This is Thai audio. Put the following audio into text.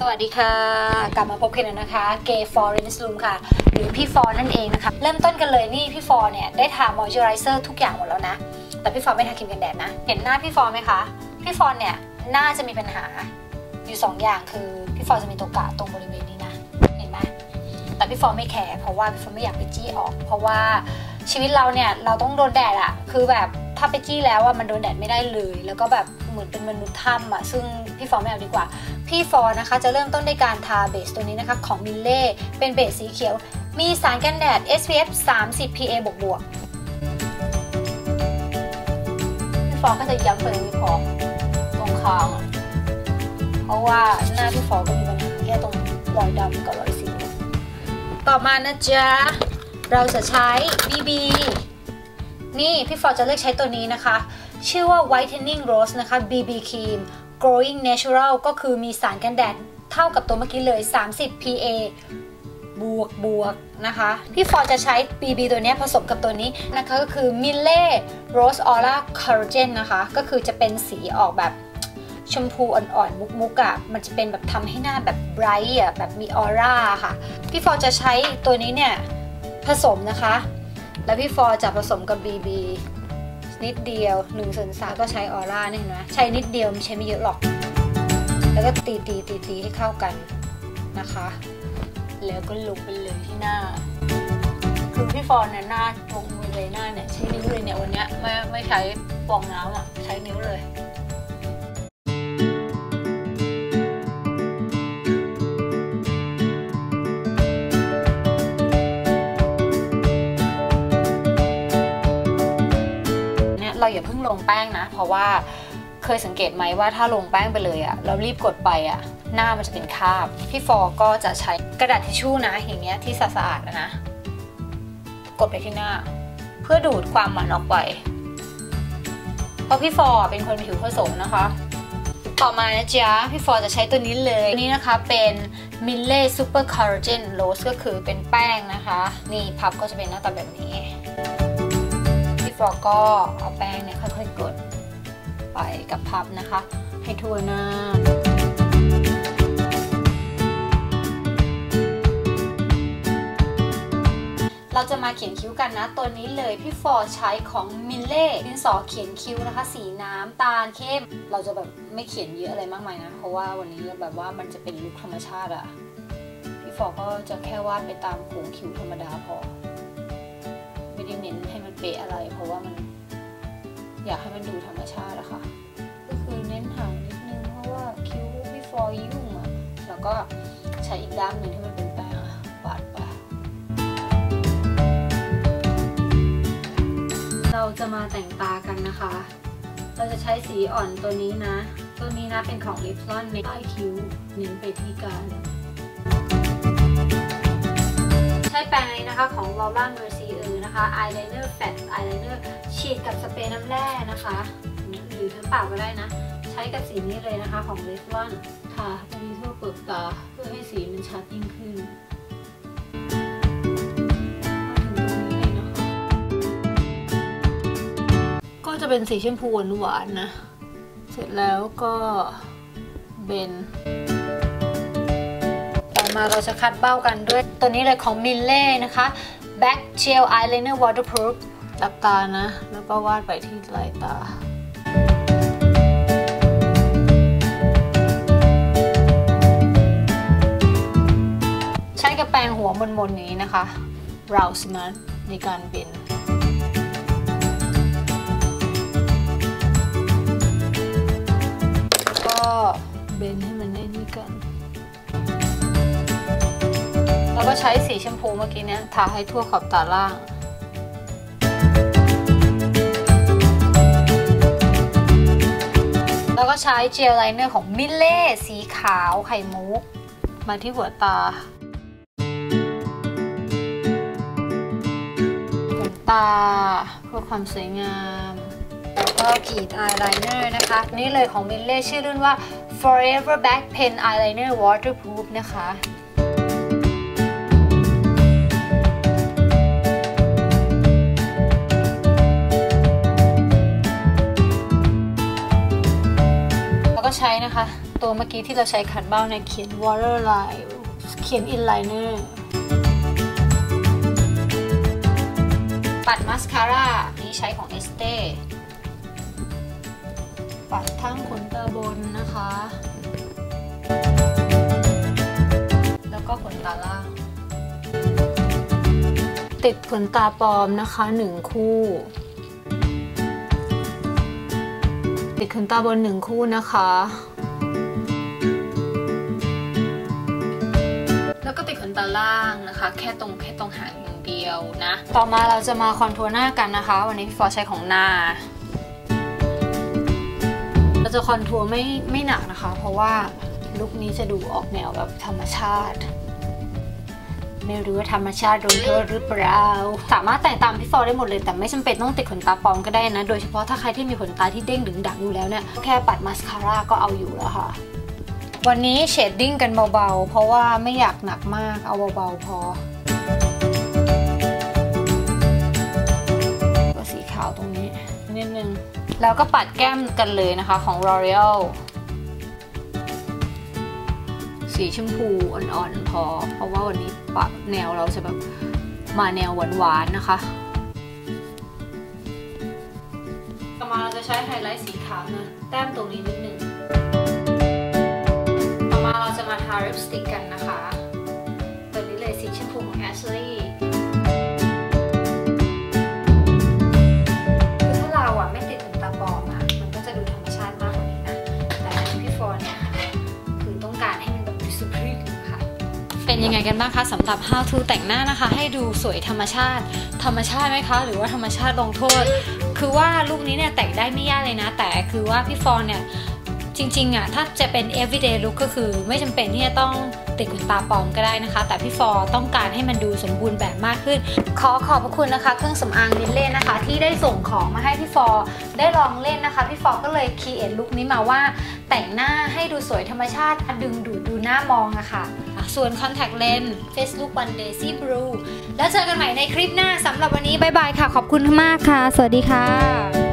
สวัสดีค่ะ กลับมาพบกันแล้วนะคะ เกย์ฟอร์เรนส์ลูมค่ะ หรือพี่ฟอร์นั่นเองนะคะ เริ่มต้นกันเลยนี่พี่ฟอร์เนี่ยได้ทามอยเจอไรเซอร์ทุกอย่างหมดแล้วนะ แต่พี่ฟอร์ไม่ทาครีมกันแดดนะ เห็นหน้าพี่ฟอร์ไหมคะ พี่ฟอร์เนี่ยหน้าจะมีปัญหาอยู่สองอย่างคือพี่ฟอร์จะมีตัวกะตรงบริเวณนี้นะ เห็นไหมแต่พี่ฟอร์ไม่แคร์เพราะว่าพี่ฟอร์ไม่อยากไปจี้ออก เพราะว่าชีวิตเราเนี่ยเราต้องโดนแดดอะคือแบบถ้าไปจี้แล้วอะมันโดนแดดไม่ได้เลย แล้วก็แบบ เหมือนเป็นมนุษย์ถ้ำอะซึ่งพี่ฟอร์ไม่เอาดีกว่า พี่ฟอร์นะคะจะเริ่มต้นด้วยการทาเบสตัวนี้นะคะของมิลเล่เป็นเบสสีเขียว มีสารกันแดด SPF 30 PA บวกบวกพี่ฟอร์ก็จะย้ำไปเลยพี่ฟอร์ตรงคางอะเพราะว่าหน้าพี่ฟอร์ก็มีปัญหาแค่ตรงรอยดำกับรอยสีต่อมานะจ๊ะเราจะใช้ BB นี่พี่ฟอร์จะเลือกใช้ตัวนี้นะคะ ชื่อว่า Whitening Rose นะคะ BB Cream Growing Natural ก็คือมีสารกันแดดเท่ากับตัวเมื่อกี้เลย 30 PA บวกบวกนะคะ พี่ฟอร์จะใช้ BB ตัวนี้ผสมกับตัวนี้นะคะก็คือ Mille Rose Aura Collagen นะคะ ก็คือจะเป็นสีออกแบบชมพูอ่อนๆ มุกๆอะ่ะ มันจะเป็นแบบทำให้หน้าแบบไบรท์อะ แบบมีออร่าค่ะ พี่ฟอร์จะใช้ตัวนี้เนี่ย ผสมนะคะ แล้วพี่ฟอร์จะผสมกับ BB นิดเดียว1นึ่งส่วนสามก็ใช้ออร่าเนี่ยเห็นไหมใช้นิดเดียวไม่ใช้ไม่เยอะหรอก แล้วก็ตีตีตีตีให้เข้ากันนะคะ แล้วก็ลงไปเลยที่หน้าคือพี่ฟอนเนี่ยหน้าตรงมือเลยหน้าเนี่ยใช้นิ้วเลยเนี่ยวันเนี้ยไม่ไม่ใช้ฟองน้ำอะใช้นิ้วเลย เราอย่าเพิ่งลงแป้งนะ เพราะว่าเคยสังเกตไหมว่าถ้าลงแป้งไปเลยอะเรารีบกดไปอะหน้ามันจะเป็นคราบ พี่ฟอร์ก็จะใช้กระดาษทิชชู่นะ อย่างเงี้ยที่สะอาดนะ กดไปที่หน้า เพื่อดูดความมันออกไปเพราะพี่ฟอร์เป็นคนผิวผสมนะคะ ต่อมานะจ๊ะพี่ฟอร์จะใช้ตัวนี้เลยตัวนี้นะคะเป็น Mille Super Collagen Rose ก็คือเป็นแป้งนะคะ นี่พับก็จะเป็นหน้าตาแบบนี้ ฟอร์ก็เอาแป้งเนี่ยค่อยๆกดไปกับพับนะคะ ให้ทั่วหน้าเราจะมาเขียนคิ้วกันนะ ตัวนี้เลยพี่ฟอร์ใช้ของมิลเล่ดินสอเขียนคิ้วนะคะ สีน้ำตาลเข้ม เราจะแบบไม่เขียนเยอะอะไรมากมายนะ เพราะว่าวันนี้แบบว่ามันจะเป็นลุคธรรมชาติอะพี่ฟอร์ก็จะแค่วาดไปตามโค้งคิ้วธรรมดาพอ อยากให้มันดูธรรมชาติอะค่ะ ก็คือเน้นหางนิดนึงเพราะว่าคิ้วพี่ฟอร์ยุ่งอะแล้วก็ใช้อีกด้านหนึ่งที่มันเป็นแป้งอะวาดไปเราจะมาแต่งตากันนะคะ เราจะใช้สีอ่อนตัวนี้นะ ตัวนี้นะเป็นของลิปซอนในใต้คิ้วเน้นไปที่การ ใช้แปรงนี้นะคะของ Laura Mercier นะคะ eyeliner fat eyeliner ฉีดกับสเปรย์น้ำแร่นะคะ หรือทั้งปากก็ได้นะ ใช้กับสีนี้เลยนะคะของ Revlon ทาตรงนี้ทั่วเปลือกตาเพื่อให้สีมันชัดยิ่งขึ้นมาถึงตรงนี้เลยนะคะก็จะเป็นสีชมพูหวานๆนะ เสร็จแล้วก็เบนต่อมาเราจะคัดเบ้ากันด้วยตัวนี้เลยของมิลเล่นะคะ Back Gel Eyeliner Waterproof หลับตานะ แล้วก็วาดไปที่ลายตา ใช้กระแปรงหัวมนๆนี้นะคะ Rouse มันในการเบนก็เบนให้ ใช้สีชมพูเมื่อกี้เนี้ยทาให้ทั่วขอบตาล่าง แล้วก็ใช้เจลไลเนอร์ของมิลเล่สีขาวไข่มุก มาที่หัวตาขนตาเพื่อความสวยงามแล้วก็ขีดอายไลเนอร์นะคะ นี่เลยของมิลเล่ชื่อรุ่นว่า Forever Back Pen Eyeliner Waterproof นะคะ ก็ใช้นะคะ ตัวเมื่อกี้ที่เราใช้ขัดเบ้าเนี่ยเขียน waterline เขียน inliner ปัดมาสคาร่านี่ใช้ของ Estee ปัดทั้งขนตาบนนะคะ แล้วก็ขนตาล่าง ติดขนตาปลอมนะคะหนึ่งคู่ ติดขนตาบนหนึ่งคู่นะคะ แล้วก็ติดขนตาล่างนะคะ แค่ตรงแค่ตรงหางอย่างเดียวนะ ต่อมาเราจะมาคอนทัวร์หน้ากันนะคะ วันนี้พี่ฟอใช้ของหน้าเราจะคอนทัวร์ไม่ไม่หนักนะคะ เพราะว่าลุคนี้จะดูออกแนวแบบธรรมชาติ ไม่รู้ว่าธรรมชาติโดนโทษหรือเปล่า สามารถแต่งตามพี่ฟอได้หมดเลยแต่ไม่จำเป็นต้องติดขนตาปลอมก็ได้นะ โดยเฉพาะถ้าใครที่มีขนตาที่เด้งดึงดังอยู่แล้วเนี่ยแค่ปัดมาสคาร่าก็เอาอยู่แล้วค่ะ วันนี้เชดดิ้งกันเบาๆ เพราะว่าไม่อยากหนักมากเอาเบาๆพอก็สีขาวตรงนี้นิดนึงแล้วก็ปัดแก้มกันเลยนะคะของ L'Oreal สีชมพูอ่อนๆพอ เพราะว่าวันนี้ปะแนวเราจะแบบมาแนวหวานๆนะคะต่อมาเราจะใช้ไฮไลท์สีขาวนะแต้มตรงนี้นิดนึงต่อมาเราจะมาทาลิปสติกกันนะคะตัวนี้เลยสีชมพูของ Ashley ยังไงกันบ้างคะสำหรับ how to แต่งหน้านะคะ ให้ดูสวยธรรมชาติ ธรรมชาติไหมคะ หรือว่าธรรมชาติลงโทษ คือว่าลูกนี้เนี่ยแต่งได้ไม่ยากเลยนะ แต่คือว่าพี่ฟอนเนี่ยจริงๆอะถ้าจะเป็น everyday look ก็คือไม่จำเป็นที่จะต้องติดขนตาปลอมก็ได้นะคะ แต่พี่ฟอต้องการให้มันดูสมบูรณ์แบบมากขึ้น ขอขอบพระคุณนะคะ เครื่องสำอางนินเล่นนะคะ ที่ได้ส่งของมาให้พี่ฟอได้ลองเล่นนะคะ พี่ฟอก็เลยคีเอทลุคนี้มาว่า แต่งหน้าให้ดูสวยธรรมชาติดึงดูดดูหน้ามองอะค่ะ ส่วน contact lens Facebook One Daisy Blue แล้วเจอกันใหม่ในคลิปหน้าสำหรับวันนี้บ๊ายบายค่ะ ขอบคุณมากค่ะ สวัสดีค่ะ